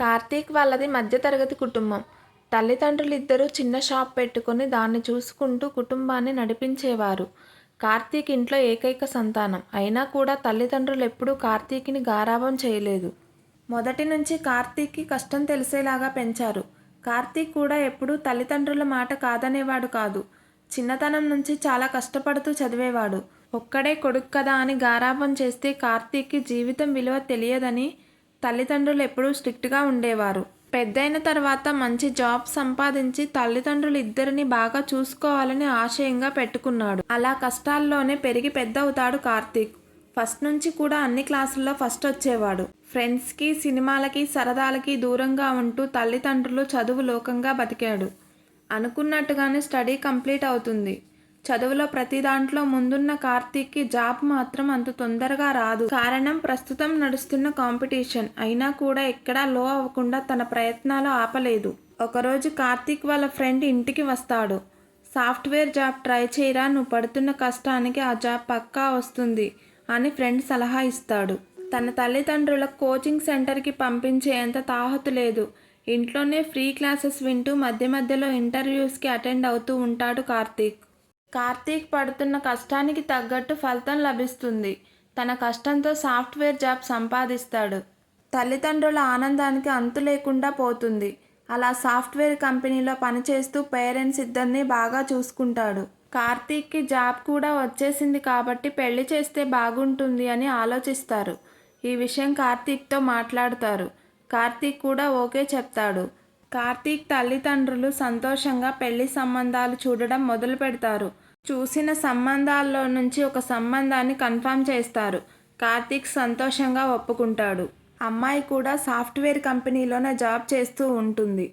కార్తీక్ వాళ్ళది మధ్యతరగతి కుటుంబం. తల్లిదండ్రులు ఇద్దరూ చిన్న షాప్ పెట్టుకొని దాన్ని చూసుకుంటూ కుటుంబాన్ని నడిపించేవారు. కార్తీక్ ఇంట్లో ఏకైక సంతానం. అయినా కూడా తల్లిదండ్రులు ఎప్పుడూ కార్తీక్ని గారాభం చేయలేదు. మొదటి నుంచి కార్తీక్కి కష్టం తెలిసేలాగా పెంచారు. కార్తీక్ కూడా ఎప్పుడూ తల్లిదండ్రుల మాట కాదనేవాడు కాదు. చిన్నతనం నుంచి చాలా కష్టపడుతూ చదివేవాడు. ఒక్కడే కొడుకు కదా అని గారాభం చేస్తే కార్తీక్కి జీవితం విలువ తెలియదని తల్లిదండ్రులు ఎప్పుడూ స్ట్రిక్ట్గా ఉండేవారు. పెద్దయిన తర్వాత మంచి జాబ్ సంపాదించి తల్లిదండ్రులు ఇద్దరిని బాగా చూసుకోవాలని ఆశయంగా పెట్టుకున్నాడు. అలా కష్టాల్లోనే పెరిగి పెద్ద అవుతాడు కార్తీక్. ఫస్ట్ నుంచి కూడా అన్ని క్లాసుల్లో ఫస్ట్ వచ్చేవాడు. ఫ్రెండ్స్కి సినిమాలకి సరదాలకి దూరంగా ఉంటూ తల్లిదండ్రులు చదువు లోకంగా బతికాడు. అనుకున్నట్టుగానే స్టడీ కంప్లీట్ అవుతుంది. చదువులో ప్రతి దాంట్లో ముందున్న కార్తీక్కి జాబ్ మాత్రం అంత తొందరగా రాదు. కారణం ప్రస్తుతం నడుస్తున్న కాంపిటీషన్. అయినా కూడా ఎక్కడా లో అవ్వకుండా తన ప్రయత్నాలు ఆపలేదు. ఒకరోజు కార్తీక్ వాళ్ళ ఫ్రెండ్ ఇంటికి వస్తాడు. సాఫ్ట్వేర్ జాబ్ ట్రై చేయరా నువ్వు పడుతున్న కష్టానికి ఆ జాబ్ పక్కా వస్తుంది అని ఫ్రెండ్ సలహా ఇస్తాడు. తన తల్లిదండ్రుల కోచింగ్ సెంటర్కి పంపించేంత తాహతు లేదు. ఇంట్లోనే ఫ్రీ క్లాసెస్ వింటూ మధ్య మధ్యలో ఇంటర్వ్యూస్కి అటెండ్ అవుతూ ఉంటాడు కార్తీక్. కార్తీక్ పడుతున్న కష్టానికి తగ్గట్టు ఫలితం లభిస్తుంది. తన కష్టంతో సాఫ్ట్వేర్ జాబ్ సంపాదిస్తాడు. తల్లిదండ్రుల ఆనందానికి అంతు లేకుండా పోతుంది. అలా సాఫ్ట్వేర్ కంపెనీలో పనిచేస్తూ పేరెంట్స్ ఇద్దరిని బాగా చూసుకుంటాడు. కార్తీక్కి జాబ్ కూడా వచ్చేసింది కాబట్టి పెళ్ళి చేస్తే బాగుంటుంది అని ఆలోచిస్తారు. ఈ విషయం కార్తీక్తో మాట్లాడతారు. కార్తీక్ కూడా ఓకే చెప్తాడు. కార్తీక్ తల్లిదండ్రులు సంతోషంగా పెళ్ళి సంబంధాలు చూడడం మొదలు పెడతారు. చూసిన సంబంధాల్లో నుంచి ఒక సంబంధాన్ని కన్ఫర్మ్ చేస్తారు. కార్తీక్ సంతోషంగా ఒప్పుకుంటాడు. అమ్మాయి కూడా సాఫ్ట్వేర్ కంపెనీలోనే జాబ్ చేస్తూ ఉంటుంది.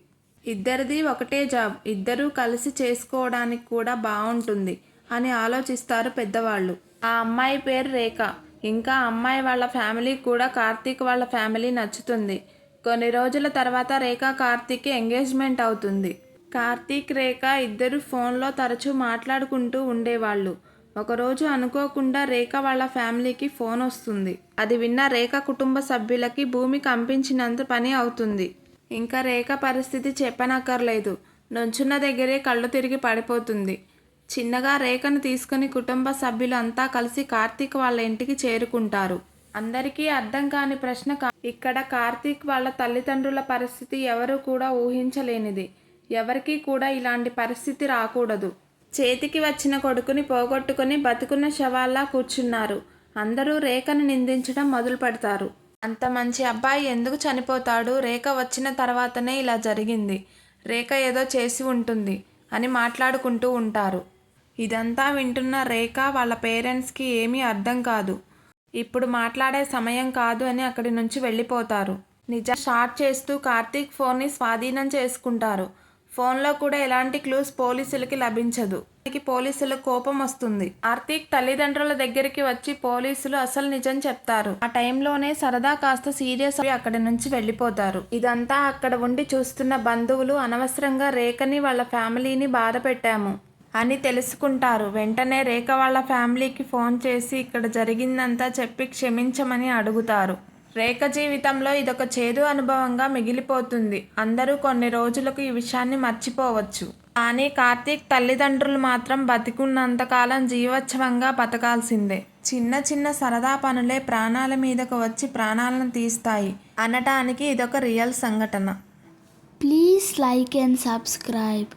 ఇద్దరిది ఒకటే జాబ్. ఇద్దరూ కలిసి చేసుకోవడానికి కూడా బాగుంటుంది అని ఆలోచిస్తారు పెద్దవాళ్ళు. ఆ అమ్మాయి పేరు రేఖ. ఇంకా అమ్మాయి వాళ్ళ ఫ్యామిలీ కూడా కార్తీక్ వాళ్ళ ఫ్యామిలీ నచ్చుతుంది. కొన్ని రోజుల తర్వాత రేఖ కార్తీక్కి ఎంగేజ్మెంట్ అవుతుంది. కార్తీక్ రేఖ ఇద్దరు ఫోన్లో తరచూ మాట్లాడుకుంటూ ఉండేవాళ్ళు. ఒకరోజు అనుకోకుండా రేఖ వాళ్ళ ఫ్యామిలీకి ఫోన్ వస్తుంది. అది విన్న రేఖ కుటుంబ సభ్యులకి భూమి కంపించినంత పని అవుతుంది. ఇంకా రేఖ పరిస్థితి చెప్పనక్కర్లేదు. నుంచున్న దగ్గరే కళ్ళు తిరిగి పడిపోతుంది. చిన్నగా రేఖను తీసుకుని కుటుంబ సభ్యులు అంతా కలిసి కార్తీక్ వాళ్ళ ఇంటికి చేరుకుంటారు. అందరికీ అర్థం కాని ప్రశ్న ఇక్కడ కార్తీక్ వాళ్ళ తల్లిదండ్రుల పరిస్థితి ఎవరు కూడా ఊహించలేనిది. ఎవరికీ కూడా ఇలాంటి పరిస్థితి రాకూడదు. చేతికి వచ్చిన కొడుకుని పోగొట్టుకుని బతుకున్న శవాల్లా కూర్చున్నారు. అందరూ రేఖను నిందించడం మొదలు పెడతారు. అంత మంచి అబ్బాయి ఎందుకు చనిపోతాడు? రేఖ వచ్చిన తర్వాతనే ఇలా జరిగింది. రేఖ ఏదో చేసి ఉంటుంది అని మాట్లాడుకుంటూ ఉంటారు. ఇదంతా వింటున్న రేఖ వాళ్ళ పేరెంట్స్కి ఏమీ అర్థం కాదు. ఇప్పుడు మాట్లాడే సమయం కాదు అని అక్కడి నుంచి వెళ్ళిపోతారు. నిజం షార్ట్ చేస్తూ కార్తీక్ ఫోన్ని స్వాధీనం చేసుకుంటారు. ఫోన్లో కూడా ఎలాంటి క్లూస్ పోలీసులకి లభించదు. దీనికి పోలీసులకు కోపం వస్తుంది. కార్తీక్ తల్లిదండ్రుల దగ్గరికి వచ్చి పోలీసులు అసలు నిజం చెప్తారు. ఆ టైంలోనే సరదా కాస్త సీరియస్ అయి అక్కడి నుంచి వెళ్ళిపోతారు. ఇదంతా అక్కడ ఉండి చూస్తున్న బంధువులు అనవసరంగా రేఖని వాళ్ళ ఫ్యామిలీని బాధ పెట్టాము అని తెలుసుకుంటారు. వెంటనే రేఖ వాళ్ళ ఫ్యామిలీకి ఫోన్ చేసి ఇక్కడ జరిగిందంతా చెప్పి క్షమించమని అడుగుతారు. రేఖ జీవితంలో ఇదొక చేదు అనుభవంగా మిగిలిపోతుంది. అందరూ కొన్ని రోజులకు ఈ విషయాన్ని మర్చిపోవచ్చు. కానీ కార్తీక్ తల్లిదండ్రులు మాత్రం బతికున్నంతకాలం జీవోత్సవంగా బతకాల్సిందే. చిన్న చిన్న సరదా పనులే ప్రాణాల మీదకు వచ్చి ప్రాణాలను తీస్తాయి అనటానికి ఇదొక రియల్ సంఘటన. Please like and subscribe.